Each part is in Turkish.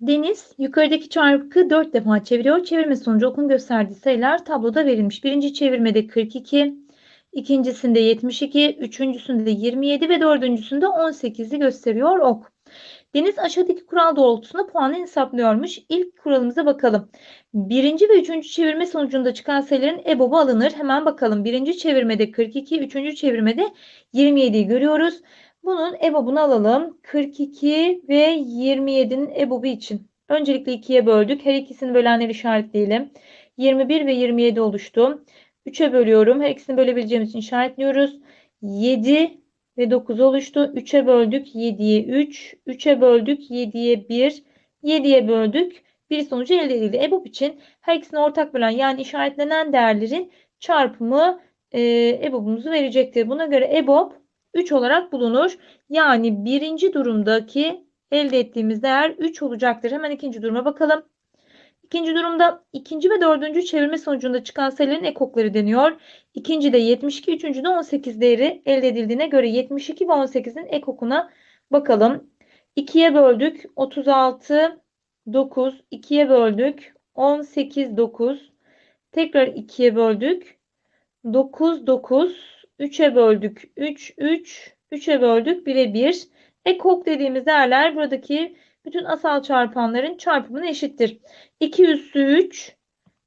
Deniz yukarıdaki çarkı 4 defa çeviriyor. Çevirme sonucu okun gösterdiği sayılar tabloda verilmiş. Birinci çevirmede 42, ikincisinde 72, üçüncüsünde 27 ve dördüncüsünde 18'i gösteriyor ok. Deniz aşağıdaki kural doğrultusunda puanı hesaplıyormuş. İlk kuralımıza bakalım. Birinci ve üçüncü çevirme sonucunda çıkan sayıların EBOB'u alınır. Hemen bakalım. Birinci çevirmede 42, üçüncü çevirmede 27'yi görüyoruz. Bunun EBOB'unu alalım. 42 ve 27'nin EBOB'u için. Öncelikle ikiye böldük. Her ikisini bölenleri işaretleyelim. 21 ve 27 oluştu. 3'e bölüyorum. Her ikisini bölebileceğimiz için işaretliyoruz. 7 ve 9 oluştu. 3'e böldük 7'ye 3. 3'e böldük 7'ye 1. 7'ye böldük. Bir sonucu elde edildi. EBOB için her ikisini ortak bölen yani işaretlenen değerlerin çarpımı e, EBOB'umuzu verecektir. Buna göre EBOB 3 olarak bulunur. Yani birinci durumdaki elde ettiğimiz değer 3 olacaktır. Hemen ikinci duruma bakalım. İkinci durumda ikinci ve dördüncü çevirme sonucunda çıkan sayıların ekokları deniyor. İkinci de 72, üçüncü de 18 değeri elde edildiğine göre 72 ve 18'in ekokuna bakalım. 2'ye böldük 36, 9, 2'ye böldük 18, 9. Tekrar 2'ye böldük 9, 9. 3'e böldük 3, 3. 3'e böldük 1'e 1. Ekok dediğimiz değerler buradaki bütün asal çarpanların çarpımına eşittir. 2 üssü 3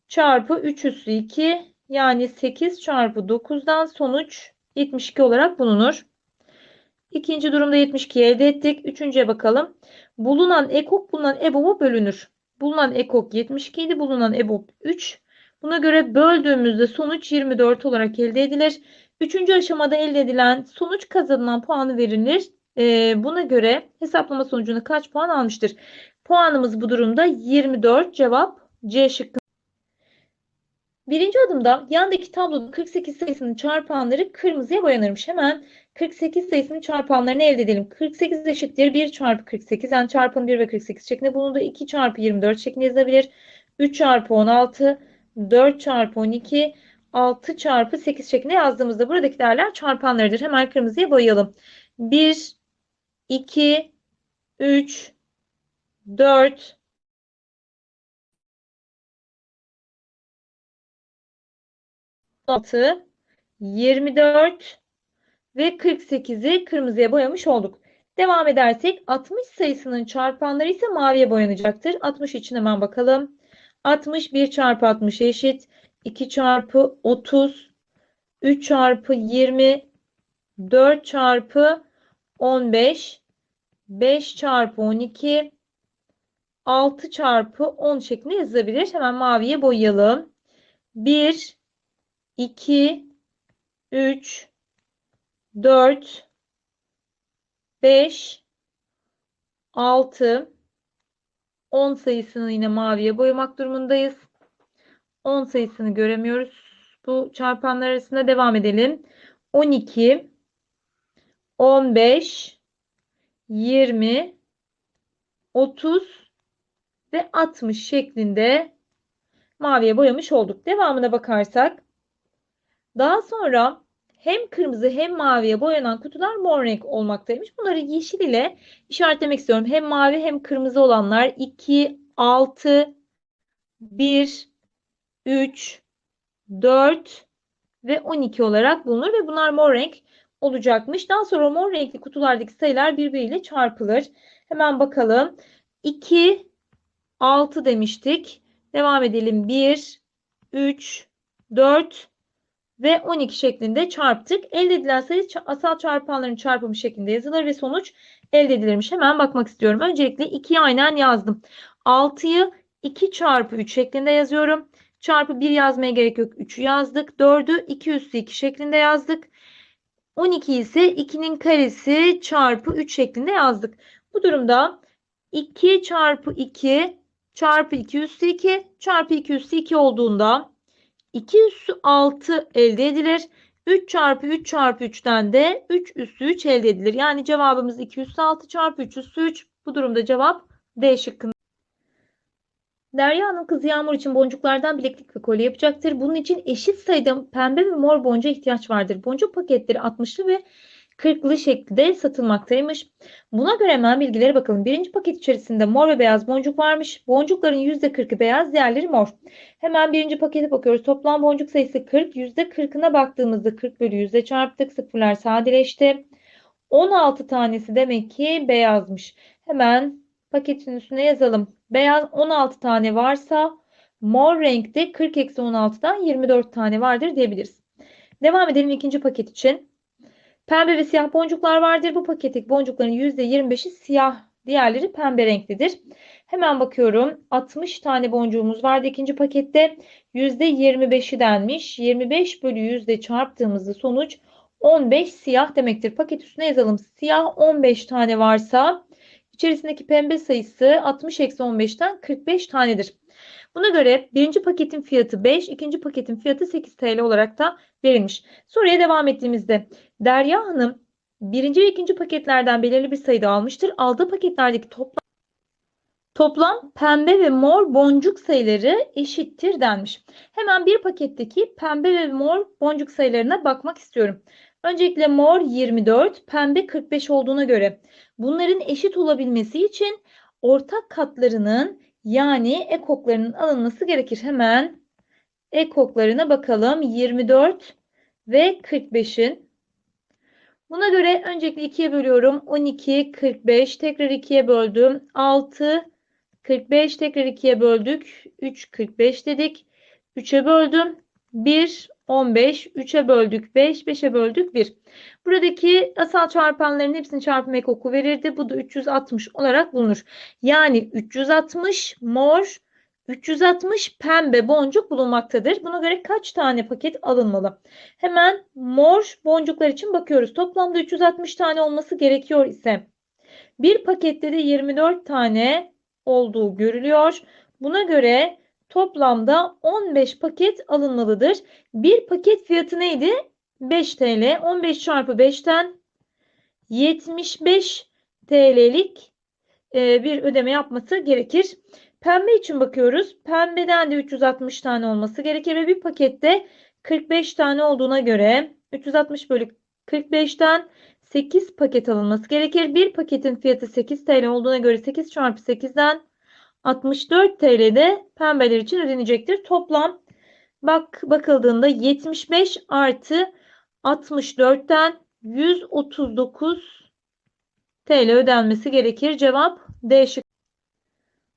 çarpı 3 üssü 2 yani 8 çarpı 9'dan sonuç 72 olarak bulunur. İkinci durumda 72 elde ettik. Üçüncüye bakalım. Bulunan ekok bulunan EBOB'a bölünür. Bulunan ekok 72 idi. Bulunan EBOB 3. Buna göre böldüğümüzde sonuç 24 olarak elde edilir. Üçüncü aşamada elde edilen sonuç kazanılan puanı verilir. Ee, buna göre hesaplama sonucunda kaç puan almıştır? Puanımız bu durumda 24. Cevap C şıkkı. Birinci adımda yandaki tabloda 48 sayısının çarpanları kırmızıya boyanırmış. Hemen 48 sayısının çarpanlarını elde edelim. 48 eşittir 1 çarpı 48 yani çarpım 1 ve 48 şeklinde. Bunu da 2 çarpı 24 şeklinde yazabilir. 3 çarpı 16, 4 çarpı 12, 6 çarpı 8 şeklinde yazdığımızda buradaki değerler çarpanlarıdır. Hemen kırmızıya boyayalım. 1, 2, 3, 4, 6, 24 ve 48'i kırmızıya boyamış olduk. Devam edersek 60 sayısının çarpanları ise maviye boyanacaktır. 60 için hemen bakalım. 60 1 çarpı 60 eşit. 2 çarpı 30, 3 çarpı 20, 4 çarpı 15, 5 çarpı 12, 6 çarpı 10 şeklinde yazılabilir. Hemen maviye boyayalım. 1, 2, 3, 4, 5, 6, 10 sayısını yine maviye boyamak durumundayız. 10 sayısını göremiyoruz. Bu çarpanlar arasında devam edelim. 12, 15, 20, 30 ve 60 şeklinde maviye boyamış olduk. Devamına bakarsak daha sonra hem kırmızı hem maviye boyanan kutular mor renk olmaktaymış. Bunları yeşil ile işaretlemek istiyorum. Hem mavi hem kırmızı olanlar 2, 6, 1, 3, 4 ve 12 olarak bulunur ve bunlar mor renk olacakmış. Daha sonra mor renkli kutulardaki sayılar birbiriyle çarpılır. Hemen bakalım. 2, 6 demiştik. Devam edelim. 1, 3, 4 ve 12 şeklinde çarptık. Elde edilen sayı asal çarpanların çarpımı şeklinde yazılır ve sonuç elde edilirmiş. Hemen bakmak istiyorum. Öncelikle 2'yi aynen yazdım. 6'yı 2 çarpı 3 şeklinde yazıyorum. Çarpı 1 yazmaya gerek yok. 3'ü yazdık. 4'ü 2 üstü 2 şeklinde yazdık. 12 ise 2'nin karesi çarpı 3 şeklinde yazdık. Bu durumda 2 çarpı 2 çarpı 2 üstü 2 çarpı 2 üstü 2 olduğunda 2 üstü 6 elde edilir. 3 çarpı 3 çarpı 3'ten de 3 üstü 3 elde edilir. Yani cevabımız 2 üstü 6 çarpı 3 üstü 3. Bu durumda cevap D şıkkında. Derya Hanım kızı Yağmur için boncuklardan bileklik ve kolye yapacaktır. Bunun için eşit sayıda pembe ve mor boncuğa ihtiyaç vardır. Boncuk paketleri 60'lı ve 40'lı şekilde satılmaktaymış. Buna göre hemen bilgilere bakalım. Birinci paket içerisinde mor ve beyaz boncuk varmış. Boncukların %40'ı beyaz, diğerleri mor. Hemen birinci pakete bakıyoruz. Toplam boncuk sayısı 40. %40'ına baktığımızda 40 bölü 100'e çarptık. Sıfırlar sadeleşti. 16 tanesi demek ki beyazmış. Hemen paketin üstüne yazalım. Beyaz 16 tane varsa mor renkte 40 eksi 16'dan 24 tane vardır diyebiliriz. Devam edelim ikinci paket için. Pembe ve siyah boncuklar vardır. Bu paketteki boncukların %25'i siyah, diğerleri pembe renklidir. Hemen bakıyorum. 60 tane boncuğumuz vardı ikinci pakette. %25'i denmiş. 25 bölü yüzde çarptığımızda sonuç 15 siyah demektir. Paket üstüne yazalım. Siyah 15 tane varsa içerisindeki pembe sayısı 60 eksi 15'ten 45 tanedir. Buna göre birinci paketin fiyatı 5, ikinci paketin fiyatı 8 TL olarak da verilmiş. Soruya devam ettiğimizde Derya Hanım birinci ve ikinci paketlerden belirli bir sayıda almıştır. Aldığı paketlerdeki toplam Toplam pembe ve mor boncuk sayıları eşittir denmiş. Hemen bir paketteki pembe ve mor boncuk sayılarına bakmak istiyorum. Öncelikle mor 24, pembe 45 olduğuna göre bunların eşit olabilmesi için ortak katlarının yani ekoklarının alınması gerekir. Hemen ekoklarına bakalım. 24 ve 45'in. Buna göre öncelikle 2'ye bölüyorum. 12, 45. Tekrar 2'ye böldüm. 6, 45. Tekrar 2'ye böldük. 3, 45 dedik. 3'e böldüm. 1, 15. 3'e böldük. 5, 5'e böldük. 1. Buradaki asal çarpanların hepsini çarpım ekoku verirdi. Bu da 360 olarak bulunur. Yani 360 mor, 360 pembe boncuk bulunmaktadır. Buna göre kaç tane paket alınmalı? Hemen mor boncuklar için bakıyoruz. Toplamda 360 tane olması gerekiyor ise bir pakette de 24 tane olduğu görülüyor. Buna göre toplamda 15 paket alınmalıdır. Bir paket fiyatı neydi? 5 TL. 15 çarpı 5'ten 75 TL'lik bir ödeme yapması gerekir. Pembe için bakıyoruz. Pembeden de 360 tane olması gerekir ve bir pakette 45 tane olduğuna göre 360 bölü 45'ten 8 paket alınması gerekir. Bir paketin fiyatı 8 TL olduğuna göre 8 çarpı 8'den 64 TL'de pembeler için ödenecektir. Toplam bak bakıldığında 75 artı 64'ten 139 TL ödenmesi gerekir. Cevap D şıkkı.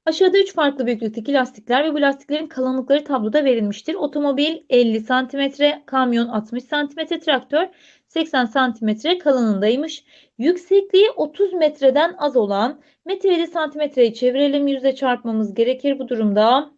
Aşağıda 3 farklı büyüklükteki lastikler ve bu lastiklerin kalınlıkları tabloda verilmiştir. Otomobil 50 cm, kamyon 60 cm, traktör 80 cm kalınlığındaymış. Yüksekliği 30 metreden az olan metreyi santimetreye çevirelim. Yüzde çarpmamız gerekir bu durumda.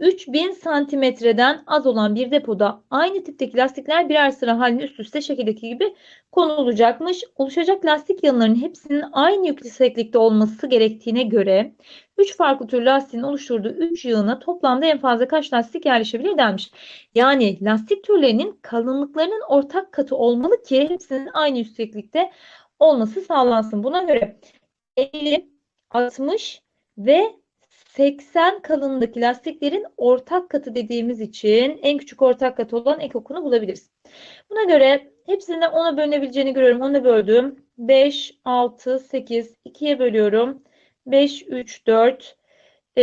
3000 santimetreden az olan bir depoda aynı tipteki lastikler birer sıra halinde üst üste şekildeki gibi konulacakmış. Oluşacak lastik yığınlarının hepsinin aynı yükseklikte olması gerektiğine göre 3 farklı tür lastiğin oluşturduğu 3 yığına toplamda en fazla kaç lastik yerleşebilir denmiş. Yani lastik türlerinin kalınlıklarının ortak katı olmalı ki hepsinin aynı yükseklikte olması sağlansın. Buna göre 50, 60 ve 80 kalınlığındaki lastiklerin ortak katı dediğimiz için en küçük ortak katı olan ekokunu bulabiliriz. Buna göre hepsinden 10'a bölünebileceğini görüyorum. 10'a böldüm. 5, 6, 8, 2'ye bölüyorum. 5, 3, 4. E,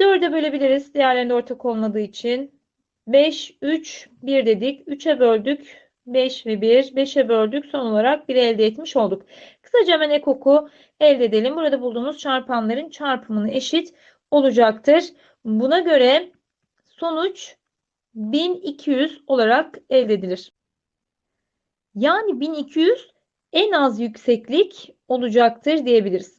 4'e bölebiliriz diğerlerinde ortak olmadığı için. 5, 3, 1 dedik. 3'e böldük. 5 ve 1. 5'e böldük. Son olarak 1 elde etmiş olduk. Kısaca hemen ekoku elde edelim. Burada bulduğumuz çarpanların çarpımını eşit olacaktır. Buna göre sonuç 1200 olarak elde edilir. Yani 1200 en az yükseklik olacaktır diyebiliriz.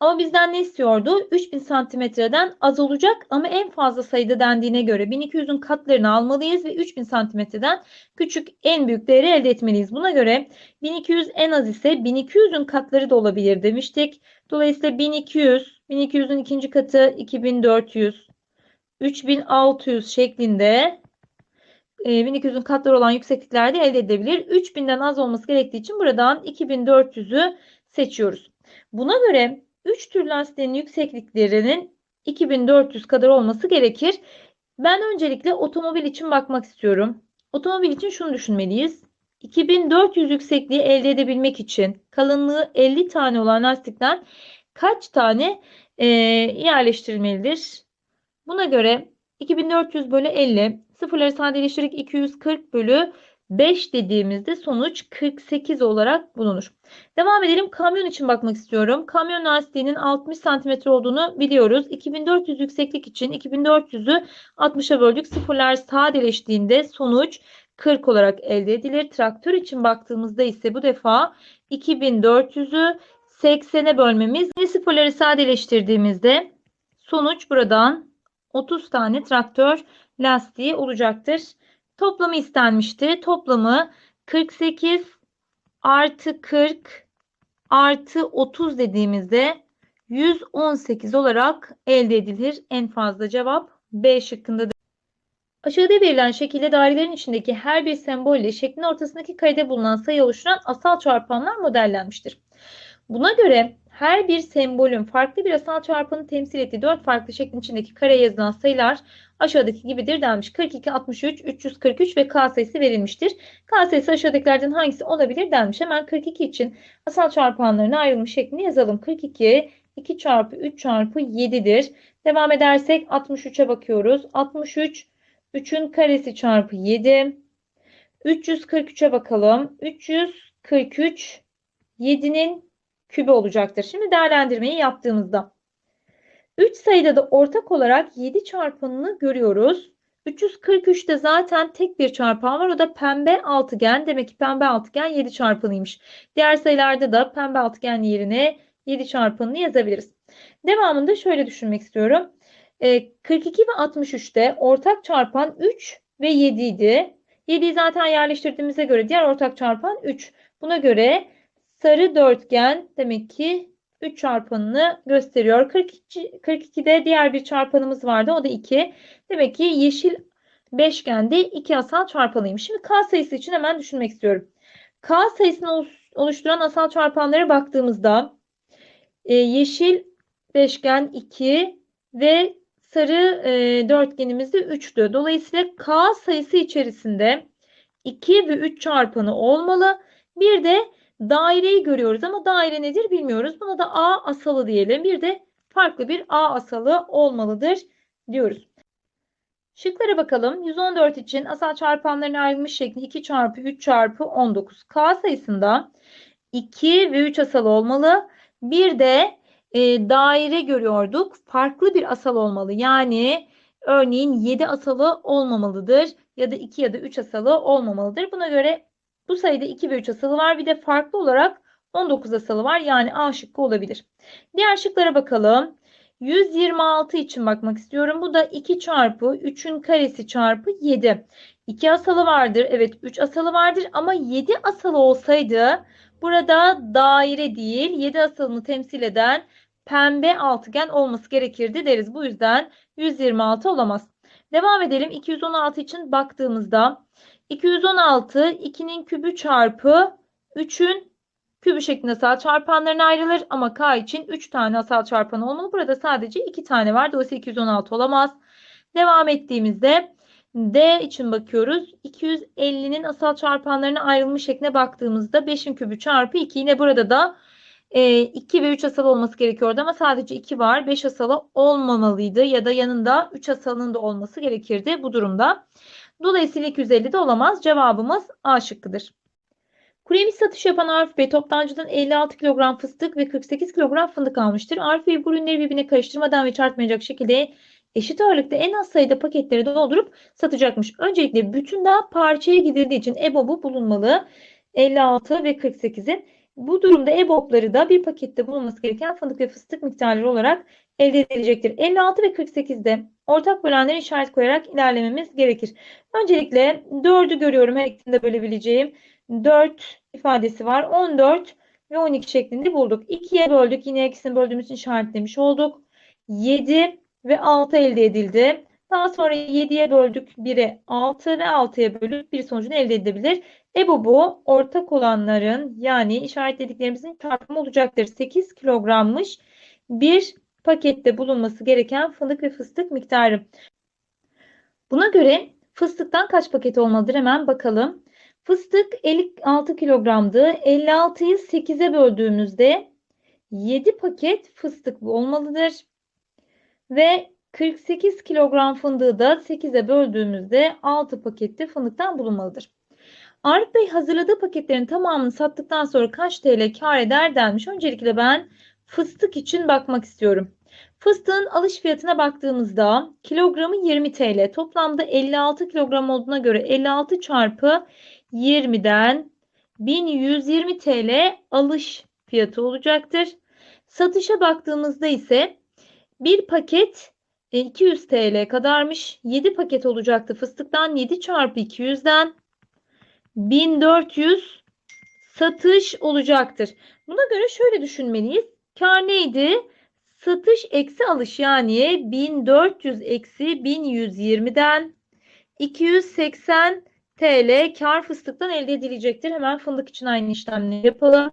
Ama bizden ne istiyordu? 3000 santimetreden az olacak ama en fazla sayıda dendiğine göre 1200'ün katlarını almalıyız ve 3000 santimetreden küçük en büyük değeri elde etmeliyiz. Buna göre 1200 en az ise 1200'ün katları da olabilir demiştik. Dolayısıyla 1200, 1200'ün ikinci katı 2400, 3600 şeklinde 1200'ün katları olan yüksekliklerde elde edebilir. 3000'den az olması gerektiği için buradan 2400'ü seçiyoruz. Buna göre 3 tür lastiğin yüksekliklerinin 2400 kadar olması gerekir. Ben öncelikle otomobil için bakmak istiyorum. Otomobil için şunu düşünmeliyiz. 2400 yüksekliği elde edebilmek için kalınlığı 50 tane olan lastikten kaç tane e, yerleştirilmelidir? Buna göre 2400 bölü 50 sıfırları sadeleştirerek 240 bölü 5 dediğimizde sonuç 48 olarak bulunur. Devam edelim. Kamyon için bakmak istiyorum. Kamyon lastiğinin 60 cm olduğunu biliyoruz. 2400 yükseklik için 2400'ü 60'a böldük. Sıfırlar sadeleştiğinde sonuç 40 olarak elde edilir. Traktör için baktığımızda ise bu defa 2400'ü 80'e bölmemiz. Sıfırları sadeleştirdiğimizde sonuç buradan 30 tane traktör lastiği olacaktır. Toplamı istenmişti. Toplamı 48 artı 40 artı 30 dediğimizde 118 olarak elde edilir. En fazla cevap B şıkkındadır. Aşağıda verilen şekilde dairelerin içindeki her bir sembol ile şeklin ortasındaki karede bulunan sayı oluşturan asal çarpanlar modellenmiştir. Buna göre her bir sembolün farklı bir asal çarpanı temsil ettiği dört farklı şeklin içindeki kareye yazılan sayılar aşağıdaki gibidir denmiş. 42, 63, 343 ve K sayısı verilmiştir. K sayısı aşağıdakilerden hangisi olabilir denmiş. Hemen 42 için asal çarpanlarına ayrılmış şeklini yazalım. 42 2 çarpı 3 çarpı 7'dir. Devam edersek 63'e bakıyoruz. 63 3'ün karesi çarpı 7. 343'e bakalım. 343 7'nin kübü olacaktır. Şimdi değerlendirmeyi yaptığımızda 3 sayıda da ortak olarak 7 çarpanını görüyoruz. 343'te zaten tek bir çarpan var. O da pembe altıgen. Demek ki pembe altıgen 7 çarpanıymış. Diğer sayılarda da pembe altıgen yerine 7 çarpanını yazabiliriz. Devamında şöyle düşünmek istiyorum. 42 ve 63'te ortak çarpan 3 ve 7 idi. 7'yi zaten yerleştirdiğimize göre diğer ortak çarpan 3. Buna göre sarı dörtgen demek ki 3 çarpanını gösteriyor. 42, 42'de diğer bir çarpanımız vardı. O da 2. Demek ki yeşil beşgende 2 asal çarpanıymış. Şimdi K sayısı için hemen düşünmek istiyorum. K sayısını oluşturan asal çarpanlara baktığımızda e, yeşil beşgen 2 ve sarı e, dörtgenimiz de 3'tü. Dolayısıyla K sayısı içerisinde 2 ve 3 çarpanı olmalı. Bir de daireyi görüyoruz ama daire nedir bilmiyoruz. Buna da A asalı diyelim. Bir de farklı bir A asalı olmalıdır diyoruz. Şıklara bakalım. 114 için asal çarpanların ayrılmış şekli 2 çarpı 3 çarpı 19. K sayısında 2 ve 3 asal olmalı. Bir de e, daire görüyorduk. Farklı bir asal olmalı. Yani örneğin 7 asalı olmamalıdır ya da 2 ya da 3 asalı olmamalıdır. Buna göre bu sayıda 2 ve 3 asalı var. Bir de farklı olarak 19 asalı var. Yani A şıkkı olabilir. Diğer şıklara bakalım. 126 için bakmak istiyorum. Bu da 2 çarpı 3'ün karesi çarpı 7. 2 asalı vardır. Evet 3 asalı vardır ama 7 asalı olsaydı burada daire değil 7 asalını temsil eden pembe altıgen olması gerekirdi deriz. Bu yüzden 126 olamaz. Devam edelim. 216 için baktığımızda 216 2'nin kübü çarpı 3'ün kübü şeklinde asal çarpanlarına ayrılır ama k için 3 tane asal çarpan olmalı. Burada sadece 2 tane var. Dolayısıyla 216 olamaz. Devam ettiğimizde D için bakıyoruz. 250'nin asal çarpanlarına ayrılmış şekline baktığımızda 5'in kübü çarpı 2. Yine burada da 2 ve 3 asal olması gerekiyordu ama sadece 2 var. 5 asalı olmamalıydı ya da yanında 3 asalının da olması gerekirdi bu durumda. Dolayısıyla 250 de olamaz. Cevabımız A şıkkıdır. Kuremiş satış yapan Arif Bey toptancıdan 56 kilogram fıstık ve 48 kilogram fındık almıştır. Arif Bey bu ürünleri birbirine karıştırmadan ve çarpmayacak şekilde eşit ağırlıkta en az sayıda paketleri doldurup satacakmış. Öncelikle bütün daha parçaya gidildiği için EBOB'u bulunmalı. 56 ve 48'in. Bu durumda EBOB'ları da bir pakette bulunması gereken fındık ve fıstık miktarları olarak elde edilecektir. 56 ve 48'de ortak bölenleri işaret koyarak ilerlememiz gerekir. Öncelikle 4'ü görüyorum her ikisini de bölebileceğim. 4 ifadesi var. 14 ve 12 şeklinde bulduk. 2'ye böldük. Yine ikisini böldüğümüz için işaretlemiş olduk. 7 ve 6 elde edildi. Daha sonra 7'ye böldük 1'e 6 ve 6'ya bölüp bir sonucunu elde edebilir. EBOB'u ortak olanların yani işaretlediklerimizin çarpımı olacaktır. 8 kilogrammış bir pakette bulunması gereken fındık ve fıstık miktarı. Buna göre fıstıktan kaç paket olmalıdır hemen bakalım. Fıstık 56 kilogramdı. 56'yı 8'e böldüğümüzde 7 paket fıstık olmalıdır. Ve 48 kilogram fındığı da 8'e böldüğümüzde 6 pakette fındıktan bulunmalıdır. Arif Bey hazırladığı paketlerin tamamını sattıktan sonra kaç TL kar eder denmiş. Öncelikle ben fıstık için bakmak istiyorum. Fıstığın alış fiyatına baktığımızda kilogramı 20 TL. Toplamda 56 kilogram olduğuna göre 56 çarpı 20'den 1120 TL alış fiyatı olacaktır. Satışa baktığımızda ise bir paket 200 TL kadarmış. 7 paket olacaktı. Fıstıktan 7 çarpı 200'den 1400 satış olacaktır. Buna göre şöyle düşünmeliyiz. Kar neydi? Satış eksi alış yani 1400 eksi 1120'den 280 TL kar fıstıktan elde edilecektir. Hemen fındık için aynı işlemleri yapalım.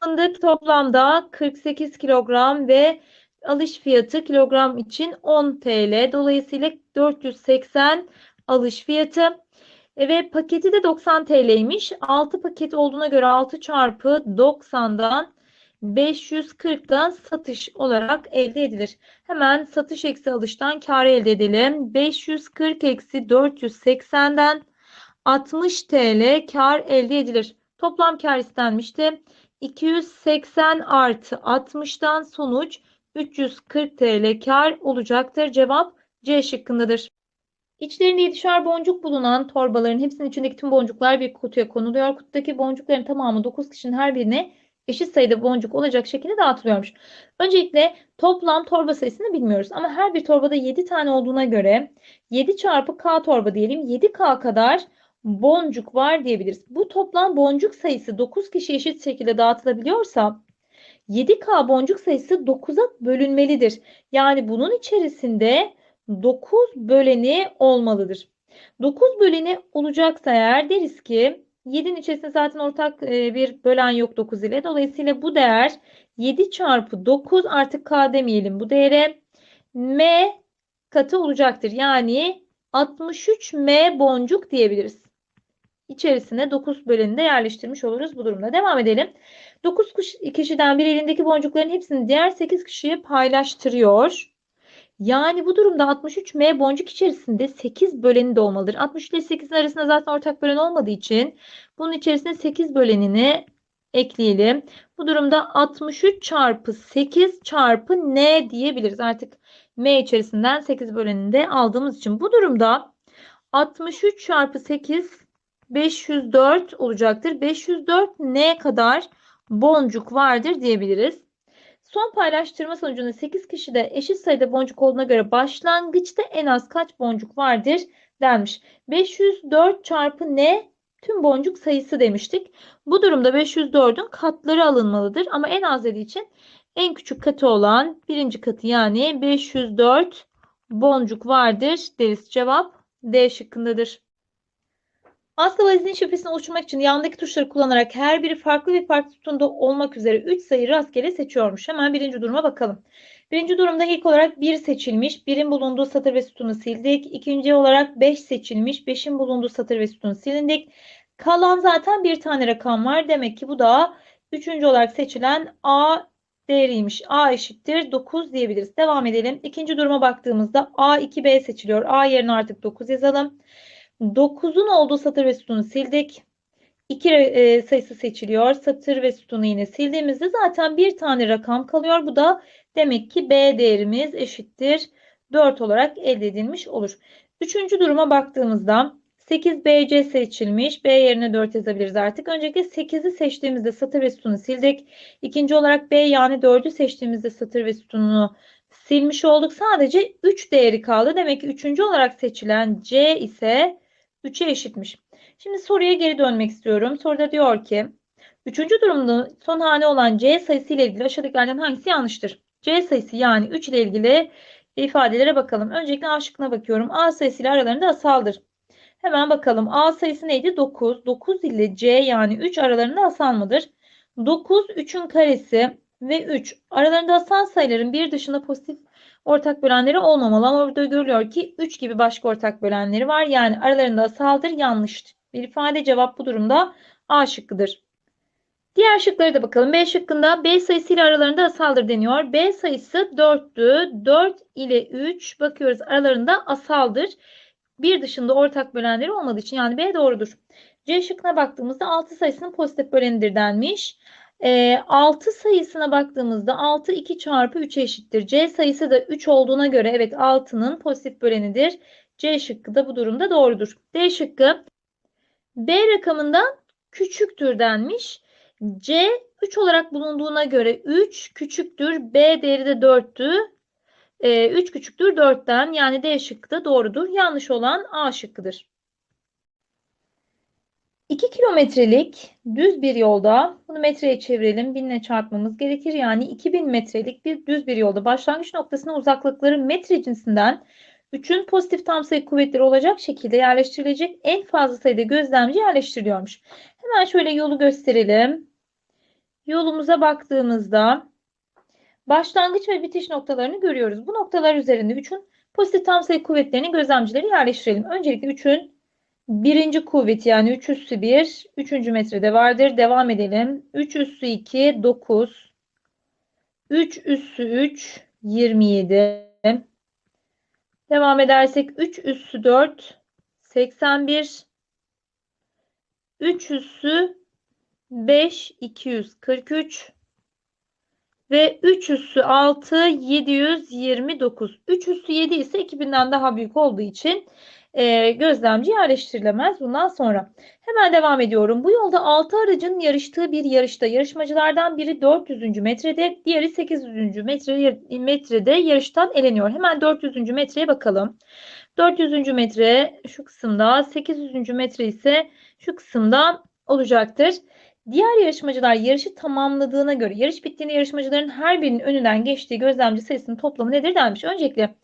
Fındık toplamda 48 kilogram ve alış fiyatı kilogram için 10 TL. Dolayısıyla 480 alış fiyatı. E, ve paketi de 90 TL'ymiş. 6 paket olduğuna göre 6 çarpı 90'dan 540'dan satış olarak elde edilir. Hemen satış eksi alıştan kar elde edelim. 540 eksi 480'den 60 TL kar elde edilir. Toplam kar istenmişti. 280 artı 60'dan sonuç 340 TL kar olacaktır. Cevap C şıkkındadır. İçlerinde 7'şer boncuk bulunan torbaların hepsinin içindeki tüm boncuklar bir kutuya konuluyor. Kutudaki boncukların tamamı 9 kişinin her birine eşit sayıda boncuk olacak şekilde dağıtılıyormuş. Öncelikle toplam torba sayısını bilmiyoruz ama her bir torbada 7 tane olduğuna göre 7 çarpı K torba diyelim 7K kadar boncuk var diyebiliriz. Bu toplam boncuk sayısı 9 kişi eşit şekilde dağıtılabiliyorsa 7K boncuk sayısı 9'a bölünmelidir. Yani bunun içerisinde 9 böleni olmalıdır. 9 böleni olacaksa eğer deriz ki 7'nin içerisinde zaten ortak e, bir bölen yok 9 ile. Dolayısıyla bu değer 7 çarpı 9 artık K demeyelim bu değere M katı olacaktır. Yani 63 M boncuk diyebiliriz. İçerisine 9 böleni de yerleştirmiş oluruz bu durumda. Devam edelim. 9 kişiden bir elindeki boncukların hepsini diğer 8 kişiye paylaştırıyor. Yani bu durumda 63M boncuk içerisinde 8 böleni de olmalıdır. 63 ile 8'in arasında zaten ortak bölen olmadığı için bunun içerisine 8 bölenini ekleyelim. Bu durumda 63 çarpı 8 çarpı N diyebiliriz. Artık M içerisinden 8 bölenini de aldığımız için bu durumda 63 çarpı 8 504 olacaktır. 504 N kadar boncuk vardır diyebiliriz. Son paylaştırma sonucunda 8 kişide eşit sayıda boncuk olduğuna göre başlangıçta en az kaç boncuk vardır denmiş. 504 çarpı ne? Tüm boncuk sayısı demiştik. Bu durumda 504'ün katları alınmalıdır. Ama en az dediği için en küçük katı olan birinci katı yani 504 boncuk vardır deriz. Cevap D şıkkındadır. Aslı valizinin şifresini oluşturmak için yanındaki tuşları kullanarak her biri farklı bir farklı sütunda olmak üzere 3 sayı rastgele seçiyormuş. Hemen birinci duruma bakalım. Birinci durumda ilk olarak 1 seçilmiş. 1'in bulunduğu satır ve sütunu sildik. İkinci olarak 5 seçilmiş. 5'in bulunduğu satır ve sütunu silindik. Kalan zaten bir tane rakam var. Demek ki bu da üçüncü olarak seçilen A değeriymiş. A eşittir 9 diyebiliriz. Devam edelim. İkinci duruma baktığımızda A 2B seçiliyor. A yerine artık 9 yazalım. 9'un olduğu satır ve sütunu sildik. 2 e, sayısı seçiliyor. Satır ve sütunu yine sildiğimizde zaten bir tane rakam kalıyor. Bu da demek ki B değerimiz eşittir 4 olarak elde edilmiş olur. Üçüncü duruma baktığımızda 8 BC seçilmiş. B yerine 4 yazabiliriz artık. Öncelikle 8'i seçtiğimizde satır ve sütunu sildik. İkinci olarak B yani 4'ü seçtiğimizde satır ve sütununu silmiş olduk. Sadece 3 değeri kaldı. Demek ki üçüncü olarak seçilen C ise 3'e eşitmiş. Şimdi soruya geri dönmek istiyorum. Soruda diyor ki üçüncü durumda son hane olan C sayısı ile ilgili aşağıdakilerden hangisi yanlıştır? C sayısı yani 3 ile ilgili ifadelere bakalım. Öncelikle A şıkkına bakıyorum. A sayısı ile aralarında asaldır. Hemen bakalım. A sayısı neydi? 9. 9 ile C yani 3 aralarında asal mıdır? 9 3'ün karesi ve 3. Aralarında asal sayıların bir dışında pozitif ortak bölenleri olmamalı ama burada görülüyor ki 3 gibi başka ortak bölenleri var. Yani aralarında asaldır yanlış bir ifade. Cevap bu durumda A şıkkıdır. Diğer şıklara da bakalım. B şıkkında B sayısı ile aralarında asaldır deniyor. B sayısı 4'tü. 4 ile 3 bakıyoruz aralarında asaldır. Bir dışında ortak bölenleri olmadığı için yani B doğrudur. C şıkkına baktığımızda 6 sayısının pozitif bölenidir denmiş. E, 6 sayısına baktığımızda 6 2 çarpı 3'e eşittir. C sayısı da 3 olduğuna göre evet 6'nın pozitif bölenidir. C şıkkı da bu durumda doğrudur. D şıkkı B rakamından küçüktür denmiş. C 3 olarak bulunduğuna göre 3 küçüktür. B değeri de 4'tü. E, 3 küçüktür 4'ten yani D şıkkı da doğrudur. Yanlış olan A şıkkıdır. 2 kilometrelik düz bir yolda bunu metreye çevirelim. Binle çarpmamız gerekir. Yani 2000 metrelik bir düz bir yolda başlangıç noktasına uzaklıkları metre cinsinden 3'ün pozitif tam sayı kuvvetleri olacak şekilde yerleştirilecek en fazla sayıda gözlemci yerleştiriliyormuş. Hemen şöyle yolu gösterelim. Yolumuza baktığımızda başlangıç ve bitiş noktalarını görüyoruz. Bu noktalar üzerinde 3'ün pozitif tam sayı kuvvetlerini gözlemcileri yerleştirelim. Öncelikle 3'ün birinci kuvveti yani 3 üssü 1, 3. metrede vardır. Devam edelim. 3 üssü 2, 9. 3 üssü 3, 27. Devam edersek 3 üssü 4, 81. 3 üssü 5, 243. Ve 3 üssü 6, 729. 3 üssü 7 ise 2000'den daha büyük olduğu için e, gözlemci yerleştirilemez bundan sonra. Hemen devam ediyorum. Bu yolda 6 aracın yarıştığı bir yarışta yarışmacılardan biri 400. metrede, diğeri 800. metre, metrede yarıştan eleniyor. Hemen 400. metreye bakalım. 400. metre şu kısımda, 800. metre ise şu kısımda olacaktır. Diğer yarışmacılar yarışı tamamladığına göre yarış bittiğinde yarışmacıların her birinin önünden geçtiği gözlemci sayısının toplamı nedir denmiş. Öncelikle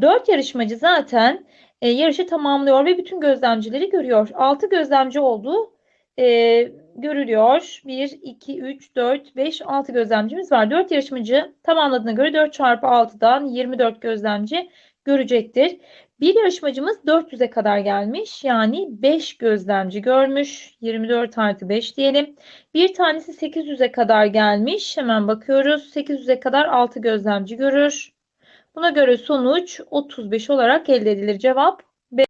4 yarışmacı zaten e, yarışı tamamlıyor ve bütün gözlemcileri görüyor. 6 gözlemci olduğu e, görülüyor. 1, 2, 3, 4, 5, 6 gözlemcimiz var. 4 yarışmacı tamamladığına göre 4 çarpı 6'dan 24 gözlemci görecektir. Bir yarışmacımız 400'e kadar gelmiş. Yani 5 gözlemci görmüş. 24 artı 5 diyelim. Bir tanesi 800'e kadar gelmiş. Hemen bakıyoruz. 800'e kadar 6 gözlemci görür. Buna göre sonuç 35 olarak elde edilir. Cevap